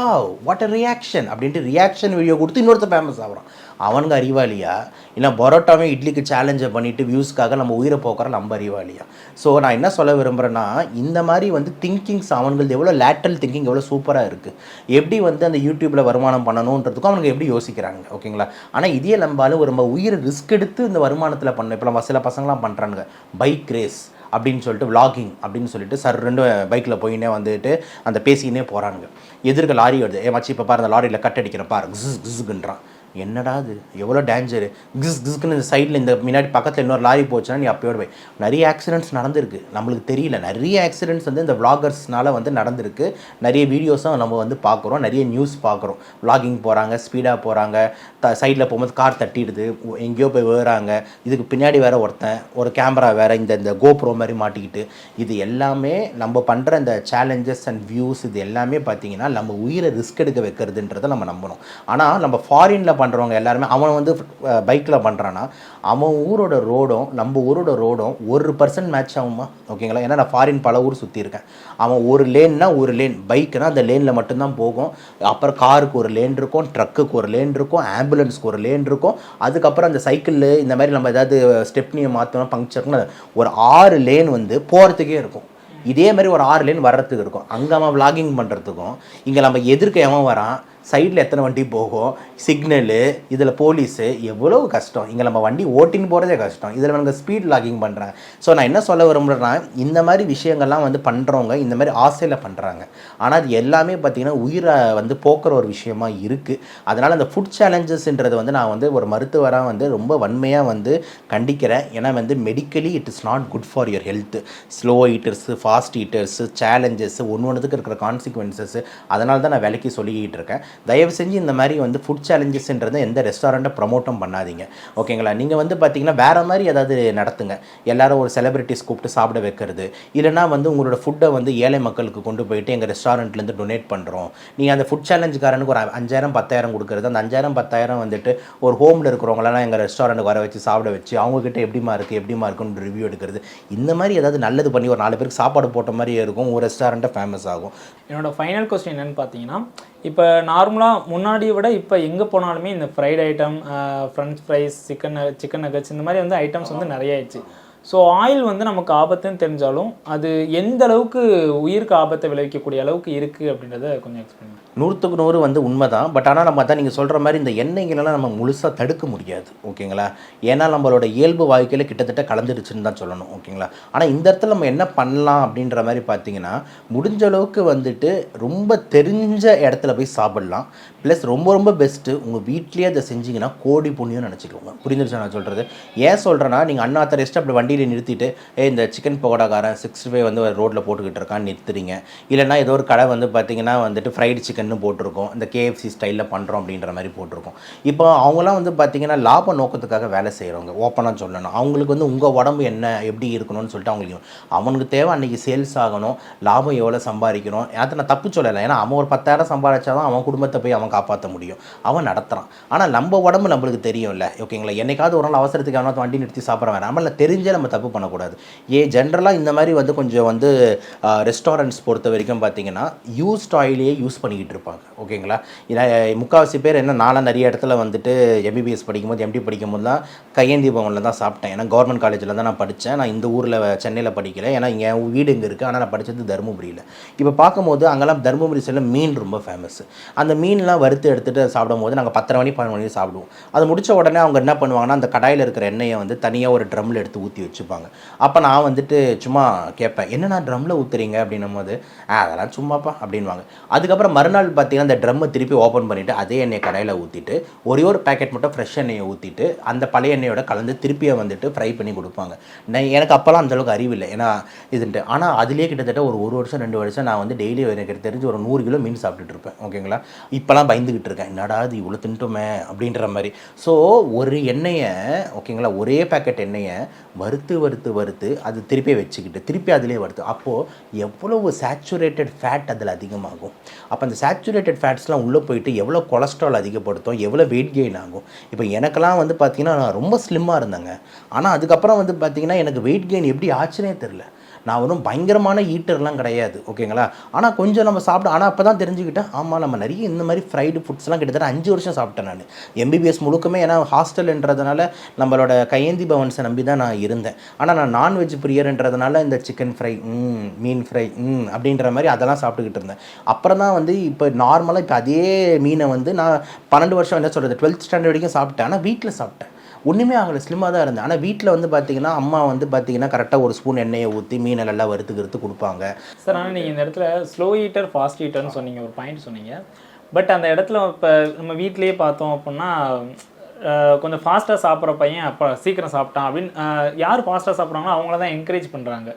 வாட் அ ரியாக்ஷன் அப்படின்ட்டு ரியாக்ஷன் வீடியோ கொடுத்து இன்னொருத்த ஃபேமஸ் ஆகிறான் அவனுங்க அறிவாளியா? இல்லை பரோட்டாவே இட்லிக்கு சேலஞ்சை பண்ணிவிட்டு வியூஸ்க்காக நம்ம உயிரை போக்குற நம்ம அறிவாளியா? ஸோ நான் என்ன சொல்ல விரும்புகிறேன்னா இந்த மாதிரி வந்து திங்கிங்ஸ் அவனுங்களுக்கு எவ்வளோ லேட்டல் திங்கிங் எவ்வளோ சூப்பராக இருக்குது எப்படி வந்து அந்த யூடியூப்பில் வருமானம் பண்ணணுன்றதுக்கும் அவனுங்க எப்படி யோசிக்கிறாங்க ஓகேங்களா? ஆனால் இதே நம்பாலும் ஒரு நம்ம உயிரை ரிஸ்க் எடுத்து இந்த வருமானத்தில் பண்ண இப்போ நம்ம சில பசங்களாம் பண்ணுறாங்க பைக் ரேஸ் அப்படின்னு சொல்லிட்டு vlogging அப்படின்னு சொல்லிட்டு சார் ரெண்டு பைக்கில் போயினே வந்துட்டு அந்த பேசினே போகிறானுங்க எதிர்க்க லாரி வருது. ஏ மச்சி இப்போ பாரு அந்த லாரியில் கட் அடிக்கிறேன் பாரு. கிஸ் கிஸ்குன்றான் என்னடா அது எவ்வளோ டேஞ்சரு கிஸ் கிஸ்க்குன்னு இந்த சைடில் இந்த முன்னாடி பக்கத்தில் இன்னொரு லாரி போச்சுன்னா நீ அப்போயோட போய். நிறைய ஆக்சிடென்ட்ஸ் நடந்திருக்கு. நம்மளுக்கு தெரியல. நிறைய ஆக்சிடென்ட்ஸ் வந்து இந்த விளாகர்ஸ்னால வந்து நடந்திருக்கு. நிறைய வீடியோஸும் நம்ம வந்து பார்க்குறோம். நிறைய நியூஸ் பார்க்குறோம். விளாகிங் போகிறாங்க ஸ்பீடாக போகிறாங்க த சைடில் போகும்போது கார் தட்டிடுது. எங்கேயோ போய் விழுறாங்க. இதுக்கு பின்னாடி வேற ஒருத்தன் ஒரு கேமரா வேற இந்த இந்த கோப்ரோ மாதிரி மாட்டிக்கிட்டு. இது எல்லாமே நம்ம பண்ணுற இந்த சேலஞ்சஸ் அண்ட் வியூஸ் இது எல்லாமே பார்த்தீங்கன்னா நம்ம உயிரை ரிஸ்க் எடுக்க வைக்கிறதுன்றதை நம்ம நம்பணும். ஆனால் நம்ம ஃபாரினில் பண்ணுறவங்க எல்லாருமே அவன் வந்து பைக்கில் பண்ணுறான்னா அவன் ஊரோட ரோடும் நம்ம ஊரோட ரோடும் ஒரு பர்சன்ட் மேட்ச் ஆகுமா? ஓகேங்களா ஏன்னா நான் ஃபாரின் பல ஊர் சுற்றியிருக்கேன் அவன் ஒரு லேன்னா ஒரு லேன் பைக்குனா அந்த லேனில் மட்டும்தான் போகும். அப்புறம் காருக்கு ஒரு லேன் இருக்கும் ட்ரக்குக்கு ஒரு லேன் இருக்கும் ஆம்புலன்ஸ்க்கு ஒரு லேன் இருக்கும். அதுக்கப்புறம் அந்த சைக்கிள் இந்த மாதிரி நம்ம ஏதாவது ஸ்டெப்னியை மாற்றணும் பங்க்சர்னு ஒரு ஆறு லேன் வந்து போகிறதுக்கே இருக்கும். இதே மாதிரி ஒரு ஆறு லேன் வர்றதுக்கு இருக்கும். அங்கே அவன் விளாகிங் பண்ணுறதுக்கும் இங்கே நம்ம எதிர்க்க எவன் வரான் சைடில் எத்தனை வண்டி போகும் சிக்னலு இதில் போலீஸு எவ்வளோ கஷ்டம். இங்கே நம்ம வண்டி ஓட்டின்னு போகிறதே கஷ்டம். இதில் நாங்கள் ஸ்பீட் லாகிங் பண்ணுறேன் ஸோ நான் என்ன சொல்ல விரும்புகிறேன்னா இந்த மாதிரி விஷயங்கள்லாம் வந்து பண்ணுறவங்க இந்த மாதிரி ஆசையில் பண்ணுறாங்க ஆனால் அது எல்லாமே பார்த்திங்கன்னா உயிரை வந்து போக்குற ஒரு விஷயமா இருக்குது அதனால் அந்த ஃபுட் சேலஞ்சஸ்ன்றது வந்து நான் வந்து ஒரு மருத்துவராக வந்து ரொம்ப வன்மையாக வந்து கண்டிக்கிறேன். ஏன்னா வந்து medically it is not good for your health slow eaters fast eaters challenges ஒன்று ஒன்றுத்துக்கு இருக்கிற கான்சிக்வன்சஸ் அதனால தான் நான் விலைக்கு சொல்லிக்கிட்டு இருக்கேன். தயவு செஞ்சு இந்த மாதிரி வந்து ஃபுட் சேலஞ்சஸ்ன்றது எந்த ரெஸ்டாரண்ட்டை ப்ரமோட்டும் பண்ணாதீங்க. ஓகேங்களா நீங்கள் வந்து பார்த்தீங்கன்னா வேறு மாதிரி ஏதாவது நடத்துங்க. எல்லாரும் ஒரு செலிபிரிட்டிஸ் கூப்பிட்டு சாப்பிட வைக்கிறது. இல்லைனா வந்து உங்களோட ஃபுட்டை வந்து ஏழை மக்களுக்கு கொண்டு போயிட்டு எங்கள் ரெஸ்டாரண்ட்லேருந்து டொனேட் பண்ணுறோம் நீங்கள் அந்த ஃபுட் சேலஞ்சுக்காரனுக்கு ஒரு அஞ்சாயிரம் பத்தாயிரம் கொடுக்குறது. அந்த அஞ்சாயிரம் பத்தாயிரம் வந்துட்டு ஒரு ஹோமில் இருக்கிறவங்களெல்லாம் எங்கள் ரெஸ்டாரண்ட்டுக்கு வர வச்சு சாப்பிட வச்சு அவங்கக்கிட்ட எப்படிமா இருக்குது எப்படிமா இருக்குன்னு ரிவ்யூ எடுக்கிறது. இந்த மாதிரி ஏதாவது நல்லது பண்ணி ஒரு நாலு பேருக்கு சாப்பாடு போட்ட மாதிரி இருக்கும். ஒரு ரெஸ்டாரண்ட்டை ஃபேமஸ் ஆகும். என்னோட ஃபைனல் கொஸ்டின் என்னன்னு பார்த்தீங்கன்னா இப்போ நார்மலாக முன்னாடியை விட இப்போ எங்கே போனாலுமே இந்த fried item French fries chicken chicken nuggets இந்த மாதிரி வந்து ஐட்டம்ஸ் வந்து நிறைய ஆயிடுச்சு. ஸோ ஆயில் வந்து நமக்கு ஆபத்துன்னு தெரிஞ்சாலும் அது எந்த அளவுக்கு உயிருக்கு ஆபத்தை விளைவிக்கக்கூடிய அளவுக்கு இருக்குது அப்படின்றத கொஞ்சம் எக்ஸ்பிளைன் பண்ணுங்க நூற்றுக்கு நூறு வந்து உண்மை தான் பட் ஆனால் நம்ம தான் நீங்கள் சொல்கிற மாதிரி இந்த எண்ணெய்களெல்லாம் நம்ம முழுசாக தடுக்க முடியாது. ஓகேங்களா? ஏன்னா நம்மளோட இயல்பு வாழ்க்கையில் கிட்டத்தட்ட கலந்துருச்சுன்னு தான் சொல்லணும். ஓகேங்களா? ஆனால் இந்த இடத்துல நம்ம என்ன பண்ணலாம் அப்படின்ற மாதிரி பார்த்தீங்கன்னா முடிஞ்ச அளவுக்கு வந்துட்டு ரொம்ப தெரிஞ்ச இடத்துல போய் சாப்பிடலாம். ப்ளஸ் ரொம்ப ரொம்ப பெஸ்ட்டு உங்கள் வீட்லேயே அதை செஞ்சீங்கன்னா கோடி புண்ணியம் நினச்சிக்கோங்க. புரிஞ்சிருச்சா நான் சொல்கிறது ஏன் சொல்கிறேன்னா நீங்கள் அண்ணாத்த ரெஸ்ட் அப்படி வண்டியில் நிறுத்திட்டு ஏ இந்த சிக்கன் பகோடாக்காரன் சிக்ஸ்டி ஃபைவ் வந்து ரோட்டில் போட்டுக்கிட்டு இருக்கான்னு நிறுத்துறீங்க. இல்லைன்னா ஏதோ ஒரு கடை வந்து பார்த்தீங்கன்னா வந்துட்டு ஃப்ரைடு சிக்கன்னு போட்டிருக்கோம். இந்த கேஎஃப்சி ஸ்டைலில் பண்ணுறோம் அப்படின்ற மாதிரி போட்டிருக்கோம். இப்போ அவங்களாம் வந்து பார்த்தீங்கன்னா லாப நோக்கத்துக்காக வேலை செய்கிறவங்க ஓப்பனாக சொல்லணும். அவங்களுக்கு வந்து உங்கள் உடம்பு என்ன எப்படி இருக்கணும்னு சொல்லிட்டு அவங்களுக்கு அவனுக்கு தேவை அன்றைக்கி சேல்ஸ் ஆகணும். லாபம் எவ்வளோ சம்பாதிக்கணும். அதை நான் தப்பு சொல்லலை. ஏன்னா அவன் ஒரு பத்தாயிரம் சம்பாதிச்சாதான் அவன் குடும்பத்தை போய் அவன் காப்பாற்ற முடியும். அவன் நடத்துகிறான் ஆனால் நம்ம உடம்பு நம்மளுக்கு தெரியும்ல. ஓகேங்களா? என்னைக்காவது ஒரு நாள் அவசரத்துக்கு அவனால் வண்டி நிறுத்தி சாப்பிட வேணாம் நம்மள தெரிஞ்சே நம்ம தப்பு பண்ணக்கூடாது. ஏ ஜென்ரலாக இந்த மாதிரி வந்து கொஞ்சம் வந்து ரெஸ்டாரண்ட்ஸ் பொறுத்த வரைக்கும் பார்த்தீங்கன்னா யூஸ்ட் ஆயிலையே யூஸ் பண்ணிக்கிட்டு இருப்பாங்க. ஓகேங்களா? இதை முக்கால்வாசி பேர் என்ன நாளாக நிறைய இடத்துல வந்துட்டு எம்பிபிஎஸ் படிக்கும்போது எம்டி படிக்கும்போது தான் கையேந்தி பவனில் தான் சாப்பிட்டேன். ஏன்னா கவர்மெண்ட் காலேஜில் தான் நான் படித்தேன் நான் இந்த ஊரில் சென்னையில் படிக்கிறேன் ஏன்னா இங்கே வீடு இங்கே இருக்குது ஆனால் நான் படித்தது தருமபுரியில். இப்போ பார்க்கும்போது அங்கெல்லாம் தருமபுரி சைடில் மீன் ரொம்ப ஃபேமஸ் அந்த மீன்லாம் வறுத்து எடுத்துகிட்டு சாப்பிடும் போது நாங்கள் பத்தரை மணி பதினொரு மணி சாப்பிடுவோம். அது முடித்த உடனே அவங்க என்ன பண்ணுவாங்கன்னா அந்த கடாயில் இருக்கிற எண்ணெயை வந்து தனியாக ஒரு ட்ரம்மில் எடுத்து ஊற்றி வச்சுப்பாங்க. அப்போ நான் வந்துட்டு சும்மா கேட்பேன் என்னண்ணா ட்ரம்மில் ஊற்றுறீங்க அப்படின்னும் போது அதெல்லாம் சும்மாப்பா அப்படின்வாங்க அதுக்கப்புறம் மறுநாள் பார்த்தீங்கன்னா அந்த ட்ரம்மை திருப்பி ஓப்பன் பண்ணிவிட்டு அதே எண்ணெயை கடையில் ஊற்றிட்டு ஒரே ஒரு பேக்கெட் மட்டும் ஃப்ரெஷ் எண்ணெயை ஊற்றிட்டு அந்த பழைய எண்ணெயோட கலந்து திருப்பியை வந்துட்டு ஃப்ரை பண்ணி கொடுப்பாங்க. நான் எனக்கு அப்போல்லாம் அந்தளவுக்கு அறிவில்லை ஏன்னா இதுன்ட்டு. ஆனால் அதுலேயே கிட்டத்தட்ட ஒரு ஒரு வருஷம் ரெண்டு வருஷம் நான் வந்து டெய்லி எனக்கு தெரிஞ்சு ஒரு நூறு கிலோ மீன் சாப்பிட்டுட்டு இருப்பேன். ஓகேங்களா? இப்போலாம் பயந்துக்கிட்டு இருக்கேன். என்னடா இது இவ்வளோ தின்ட்டோமே அப்படின்ற மாதிரி. ஸோ ஒரு எண்ணெயை ஓகேங்களா ஒரே பேக்கெட் எண்ணெயை வறுத்து வறுத்து வறுத்து அது திருப்பி வச்சுக்கிட்டு திருப்பி அதிலே வறுத்து அப்போது எவ்வளவு சேச்சுரேட்டட் ஃபேட் அதில் அதிகமாகும். அப்போ அந்த சேச்சுரேட்டட் ஃபேட்ஸ்லாம் உள்ளே போயிட்டு எவ்வளோ கொலஸ்ட்ரால் அதிகப்படுத்தும் எவ்வளோ வெயிட் கெயின் ஆகும். இப்போ எனக்கெல்லாம் வந்து பார்த்தீங்கன்னா நான் ரொம்ப ஸ்லிம்மாக இருந்தேங்க. ஆனால் அதுக்கப்புறம் வந்து பார்த்தீங்கன்னா எனக்கு வெயிட் கெயின் எப்படி ஆச்சுனே தெரில நான் ஒன்றும் பயங்கரமான ஈட்டர்லாம் கிடையாது ஓகேங்களா? ஆனால் கொஞ்சம் நம்ம சாப்பிட ஆனால் அப்போ தான் தெரிஞ்சுக்கிட்டேன். ஆமாம் நம்ம நிறைய இந்த மாதிரி ஃப்ரைடு ஃபுட்ஸ்லாம் கிட்டத்தட்ட அஞ்சு வருஷம் சாப்பிட்டேன் நான். எம்பிபிஎஸ் முழுக்கமே ஏன்னா ஹாஸ்டல்ன்றதுனால நம்மளோட கையேந்தி பவன்ஸை நம்பி தான் நான் இருந்தேன். ஆனால் நான் நான்வெஜ் பிரியர்ன்றதுனால இந்த சிக்கன் ஃப்ரை மீன் ஃப்ரை ம் அப்படின்ற மாதிரி அதெல்லாம் சாப்பிட்டுக்கிட்டு இருந்தேன். அப்புறம் தான் வந்து இப்போ நார்மலாக இப்போ அதே மீனை வந்து நான் பன்னெண்டு வருஷம் என்ன சொல்கிறது டுவெல்த் ஸ்டாண்டர்ட் வரைக்கும் சாப்பிட்டேன். ஆனால் வீட்டில் சாப்பிட்டேன். ஒன்றுமே ஆகலை ஸ்லிம்மாக தான் இருந்தேன். ஆனால் வீட்டில் வந்து பார்த்தீங்கன்னா அம்மா வந்து பார்த்தீங்கன்னா கரெக்டாக ஒரு ஸ்பூன் எண்ணெயை ஊற்றி மீனை நல்லா வறுத்து கறுத்து கொடுப்பாங்க. சார் ஆனால் நீங்கள் இந்த இடத்துல ஸ்லோ ஹீட்டர் ஃபாஸ்ட் ஹீட்டர்னு சொன்னீங்க ஒரு பாயிண்ட் சொன்னீங்க. பட் அந்த இடத்துல இப்போ நம்ம வீட்லேயே பார்த்தோம் அப்படின்னா கொஞ்சம் ஃபாஸ்ட்டாக சாப்பிட்ற பையன் அப்போ சீக்கிரம் சாப்பிட்டான் அப்படின்னு யார் ஃபாஸ்ட்டாக சாப்பிட்றாங்களோ அவங்கள தான் என்கரேஜ் பண்ணுறாங்க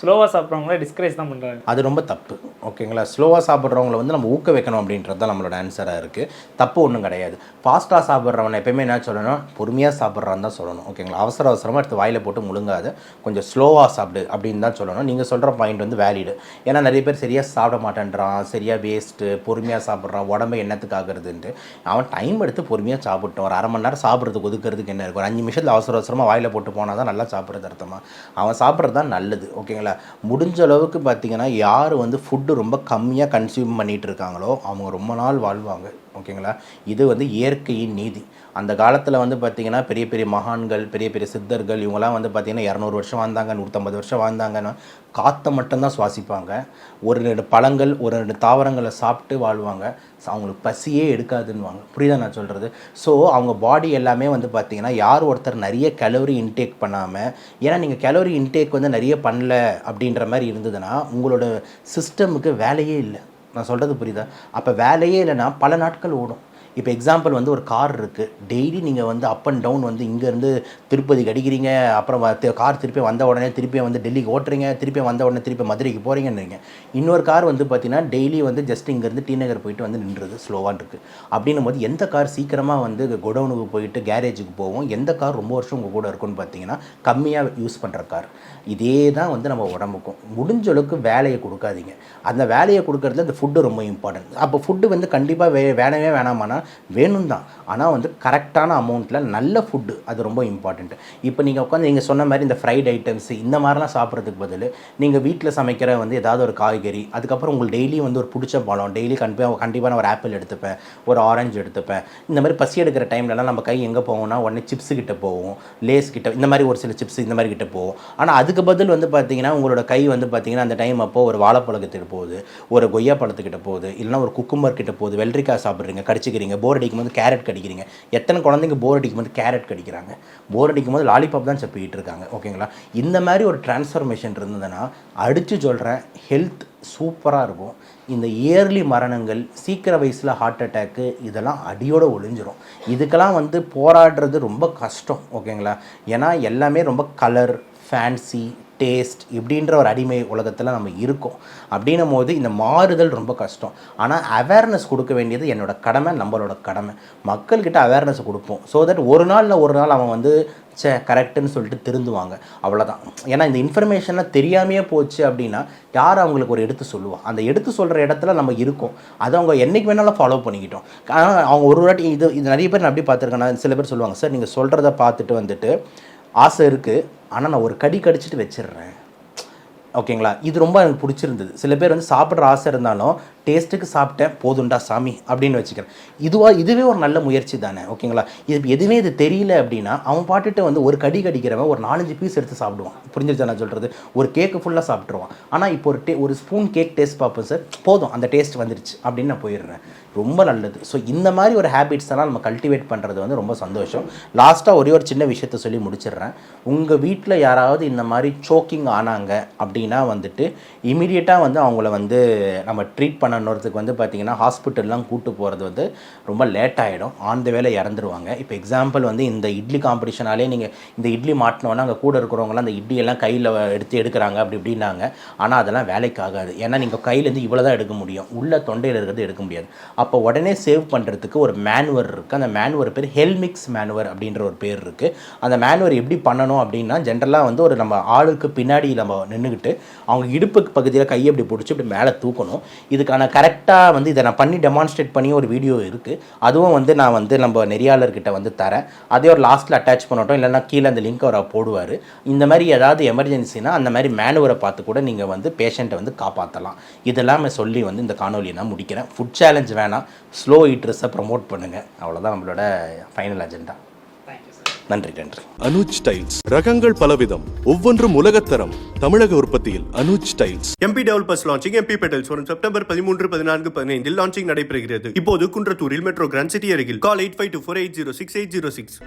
ஸ்லோவாக சாப்பிட்றவங்கள டிஸ்கரேஜ் தான் பண்ணுறாங்க அது ரொம்ப தப்பு ஓகேங்களா? ஸ்லோவாக சாப்பிட்றவங்கள வந்து நம்ம ஊக்க வைக்கணும் அப்படின்றது தான் நம்மளோட ஆன்சராக இருக்குது தப்பு ஒன்றும் கிடையாது. ஃபாஸ்ட்டாக சாப்பிட்றவனை எப்பயுமே என்ன சொல்லணும்? பொறுமையாக சாப்பிட்றான்னு தான் சொல்லணும் ஓகேங்களா? அவசர அவசரமாக எடுத்து வாயில் போட்டு முழுங்காது. கொஞ்சம் ஸ்லோவாக சாப்பிடு அப்படின்னு தான் சொல்லணும். நீங்கள் சொல்கிற பாயிண்ட் வந்து வேலிடு ஏன்னா நிறைய பேர் சரியாக சாப்பிட மாட்டேன்றான் சரியாக வேஸ்ட்டு பொறுமையாக சாப்பிட்றான் உடம்பு என்னத்துக்கு ஆகுறதுன்ட்டு. அவன் டைம் எடுத்து பொறுமையாக சாப்பிட்டோம். ஒரு அரை மணி நேரம் சாப்பிட்றதுக்கு ஒதுக்கிறதுக்கு என்ன இருக்கும் ஒரு அஞ்சு நிமிஷத்தில் அவசர அவசரமாக வாயில் போட்டு போனால் தான் நல்லா சாப்பிட்றது அர்த்தமாக அவன் சாப்பிட்றது தான் நல்லது ஓகேங்களா? முடிஞ்ச அளவுக்கு பார்த்தீங்கன்னா யார் வந்து ஃபுட்டு ரொம்ப கம்மியாக கன்சியூம் பண்ணிகிட்டு இருக்காங்களோ அவங்க ரொம்ப நாள் வாழ்வாங்க. ஓகேங்களா? இது வந்து இயற்கையின் நீதி. அந்த காலத்தில் வந்து பார்த்திங்கன்னா பெரிய பெரிய மகான்கள் பெரிய பெரிய சித்தர்கள் இவங்கெல்லாம் வந்து பார்த்திங்கன்னா இரநூறு வருஷம் வாழ்ந்தாங்க நூற்றம்பது வருஷம் வாழ்ந்தாங்கன்னா காற்றை மட்டும்தான் சுவாசிப்பாங்க. ஒரு ரெண்டு பழங்கள் ஒரு ரெண்டு தாவரங்களை சாப்பிட்டு வாழ்வாங்க. அவங்களுக்கு பசியே எடுக்காதுன்னுவாங்க. புரியுதா நான் சொல்கிறது ஸோ அவங்க பாடி எல்லாமே வந்து பார்த்திங்கன்னா யார் ஒருத்தர் நிறைய கலோரி இன்டேக் பண்ணாமல் ஏன்னா நீங்கள் கலோரி இன்டேக் வந்து நிறைய பண்ணல அப்படின்ற மாதிரி இருந்ததுன்னா உங்களோட சிஸ்டமுக்கு வேலையே இல்லை. நான் சொல்கிறது புரியுதா? அப்போ வேலையே இல்லைன்னா பல நாட்கள் ஓடும். இப்போ எக்ஸாம்பிள் வந்து ஒரு கார் இருக்குது டெய்லி நீங்கள் வந்து அப் அண்ட் டவுன் வந்து இங்கேருந்து திருப்பதிக்கு அடிக்கிறீங்க அப்புறம் கார் திருப்பி வந்த உடனே திருப்பி வந்து டெல்லிக்கு ஓட்டுறீங்க திருப்பி வந்த உடனே திருப்பி மதுரைக்கு போகிறீங்கன்றீங்க இன்னொரு கார் வந்து பார்த்தீங்கன்னா டெய்லி வந்து ஜஸ்ட் இங்கேருந்து டி நகர் போயிட்டு வந்து நின்றுது ஸ்லோவாக இருக்குது அப்படின்னும் போது எந்த கார் சீக்கிரமாக வந்து குடவுனுக்கு போயிட்டு கேரேஜுக்கு போவோம் எந்த கார் ரொம்ப வருஷம் உங்கள் கூட இருக்கும்னு பார்த்தீங்கன்னா கம்மியாக யூஸ் பண்ணுற கார் இதே தான் வந்து நம்ம உடம்புக்கும். முடிஞ்ச அளவுக்கு வேலையை கொடுக்காதீங்க. அந்த வேலையை கொடுக்கறதுல இந்த ஃபுட்டு ரொம்ப இம்பார்ட்டன்ட் அப்போ ஃபுட்டு வந்து கண்டிப்பாக வே வேணவே வேணாமானா வேணும் தான் ஆனால் வந்து கரெக்டான அமௌண்ட்டில் நல்ல ஃபுட்டு அது ரொம்ப இம்பார்ட்டண்ட்டு இப்போ நீங்கள் உட்காந்து நீங்கள் சொன்ன மாதிரி இந்த ஃப்ரைட் ஐட்டம்ஸ் இந்த மாதிரிலாம் சாப்பிட்றதுக்கு பதில் நீங்கள் வீட்டில் சமைக்கிற வந்து ஏதாவது ஒரு காய்கறி அதுக்கப்புறம் உங்களுக்கு டெய்லி வந்து ஒரு பிடிச்ச பழம் டெய்லி கண்டிப்பாக கண்டிப்பாக நான் ஒரு ஆப்பிள் எடுத்துப்பேன் ஒரு ஆரஞ்சு எடுத்துப்பேன். இந்த மாதிரி பசி எடுக்கிற டைம்லலாம் நம்ம கை எங்கே போவோம்னா உடனே சிப்ஸ் கிட்ட போவோம் லேஸ் கிட்ட இந்த மாதிரி ஒரு சில சிப்ஸ் இந்த மாதிரி கிட்ட போவோம் ஆனால் அதுக்கு பதில் வந்து பார்த்தீங்கன்னா உங்களோட கை வந்து பார்த்தீங்கன்னா அந்த டைம் அப்போது ஒரு வாழைப்பழத்துக்கிட்ட போகுது ஒரு கொய்யா பழத்துக்கிட்ட போகுது இல்லைன்னா ஒரு குக்கும்பர் கிட்ட போகுது வெள்ளரிக்காய் சாப்பிட்றீங்க கடிச்சிக்கிறீங்க போர் அடிக்கும் போது கேரட் கடிக்கிறீங்க. எத்தனை குழந்தைங்க போர் அடிக்கும் போது கேரட் கடிக்கிறாங்க? போர் அடிக்கும் போது லாலிபாப் தான் செப்பிக்கிட்டு இருக்காங்க ஓகேங்களா இந்த மாதிரி ஒரு டிரான்ஸ்ஃபர்மேஷன் இருந்ததுன்னா அடித்து சொல்கிறேன் ஹெல்த் சூப்பராக இருக்கும். இந்த இயர்லி மரணங்கள் சீக்கிர வயசில் ஹார்ட் அட்டேக்கு இதெல்லாம் அடியோடு ஒளிஞ்சிரும். இதுக்கெல்லாம் வந்து போராடுறது ரொம்ப கஷ்டம் ஓகேங்களா ஏன்னா எல்லாமே ரொம்ப கலர் ஃபேன்சி டேஸ்ட் இப்படின்ற ஒரு அடிமை உலகத்தில் நம்ம இருக்கோம். அப்படின்னும் போது இந்த மாறுதல் ரொம்ப கஷ்டம். ஆனால் அவேர்னஸ் கொடுக்க வேண்டியது என்னோட கடமை நம்மளோட கடமை. மக்கள்கிட்ட அவேர்னஸ் கொடுப்போம். ஸோ தட் ஒரு நாளில் ஒரு நாள் அவன் வந்து சே கரெக்டுன்னு சொல்லிட்டு திருந்துவாங்க. அவ்வளோதான் ஏன்னா இந்த இன்ஃபர்மேஷன்லாம் தெரியாமையே போச்சு அப்படின்னா யார் அவங்களுக்கு ஒரு எடுத்து சொல்லுவா? அந்த எடுத்து சொல்கிற இடத்துல நம்ம இருக்கோம். அதை அவங்க என்றைக்கு வேணாலும் ஃபாலோ பண்ணிக்கிட்டோம். ஆனால் அவங்க ஒரு வாட்டி இது இது நிறைய பேர் நான் அப்படி பார்த்துருக்கேன் சில பேர் சொல்லுவாங்க சார் நீங்கள் சொல்கிறத பார்த்துட்டு வந்துட்டு ஆசை இருக்குது ஆனால் நான் ஒரு கடி கடிச்சிட்டு வச்சிடுறேன் ஓகேங்களா? இது ரொம்ப எனக்கு பிடிச்சிருந்தது. சில பேர் வந்து சாப்பிட்ற ஆசை இருந்தாலும் டேஸ்ட்டுக்கு சாப்பிட்டேன் போதுண்டா சாமி அப்படின்னு வச்சுக்கிறேன். இதுவாக இதுவே ஒரு நல்ல முயற்சி தானே ஓகேங்களா? இது எதுவுமே இது தெரியல அப்படின்னா அவன் பாட்டுட்டு வந்து ஒரு கடி கடிக்கிறவன் ஒரு நாலஞ்சு பீஸ் எடுத்து சாப்பிடுவான். புரிஞ்சிருச்சா நான் சொல்கிறது ஒரு கேக்கு ஃபுல்லாக சாப்பிட்ருவான் ஆனால் இப்போ ஒரு டே ஒரு ஸ்பூன் கேக் டேஸ்ட் பார்ப்போம் சார் போதும் அந்த டேஸ்ட் வந்துருச்சு அப்படின்னு நான் போயிடுறேன் ரொம்ப நல்லது. ஸோ இந்த மாதிரி ஒரு ஹேபிட்ஸ் நம்ம கல்டிவேட் பண்ணுறது வந்து ரொம்ப சந்தோஷம். லாஸ்ட்டாக ஒரே ஒரு சின்ன விஷயத்த சொல்லி முடிச்சிடுறேன். உங்கள் வீட்டில் யாராவது இந்த மாதிரி சோக்கிங் ஆனாங்க அப்படின்னா வந்துட்டு இமீடியட்டாக வந்து அவங்கள வந்து நம்ம ட்ரீட் பண்ணணுறதுக்கு வந்து பார்த்திங்கன்னா ஹாஸ்பிட்டல்லாம் கூட்டு போகிறது வந்து ரொம்ப லேட் ஆகிடும் ஆன் த வேலை இறந்துருவாங்க. இப்போ எக்ஸாம்பிள் வந்து இந்த இட்லி காம்படிஷனாலே நீங்கள் இந்த இட்லி மாட்டினோன்னா அங்கே கூட இருக்கிறவங்களாம் அந்த இட்லி எல்லாம் கையில் எடுத்து எடுக்கிறாங்க அப்படி இப்படின்னாங்க. ஆனால் அதெல்லாம் வேலைக்கு ஆகாது. ஏன்னா நீங்கள் கையிலேருந்து இவ்வளோ தான் எடுக்க முடியும். உள்ள தொண்டையில் இருக்கிறது எடுக்க முடியாது. அப்போ உடனே சேவ் பண்ணுறதுக்கு ஒரு மேனுவர் இருக்குது அந்த மேனுவர் பேர் ஹெல்மிக்ஸ் மேனுவர் அப்படின்ற ஒரு பேர் இருக்குது அந்த மேனுவர் எப்படி பண்ணணும் அப்படின்னா ஜென்ரலாக வந்து ஒரு நம்ம ஆளுக்கு பின்னாடி நம்ம நின்றுக்கிட்டு அவங்க இடுப்புக்கு பகுதியில் கையை இப்படி பிடிச்சி இப்படி மேலே தூக்கணும். இதுக்கான கரெக்டாக வந்து இதை நான் பண்ணி டெமான்ஸ்ட்ரேட் பண்ணி ஒரு வீடியோ இருக்குது அதுவும் வந்து நான் வந்து நம்ம நெறியாளர்கிட்ட வந்து தரேன். அதே ஒரு லாஸ்ட்டில் அட்டாச் பண்ணட்டும் இல்லைன்னா கீழே அந்த லிங்க் அவர் போடுவார். இந்த மாதிரி ஏதாவது எமர்ஜென்சினா அந்த மாதிரி மேனுவரை பார்த்து கூட நீங்கள் வந்து பேஷண்ட்டை வந்து காப்பாற்றலாம் இதெல்லாமே சொல்லி வந்து இந்த காணொலியை நான் முடிக்கிறேன். ஃபுட் சேலஞ்ச் வேணாம். ஸ்லோ ஈட்ரஸை ப்ரமோட் பண்ணுங்கள் அவ்வளோதான் நம்மளோட ஃபைனல் அஜெண்டா நன்றி நன்றி. அனுஜ் டைல்ஸ். ரகங்கள் பலவிதம். ஒவ்வொன்றும் உலகத்தரம். தமிழக உற்பத்தியில் Anuj tiles. MP developers launching MP petals வரும் செப்டம்பர் பதிமூன்று பதினான்கு பதினைந்தில் லான்ச்சிங் நடைபெறுகிறது. இப்போது குன்றத்தூரில் மெட்ரோ கிராண்ட் சிட்டி அருகில். Call eight five two four eight zero six eight zero six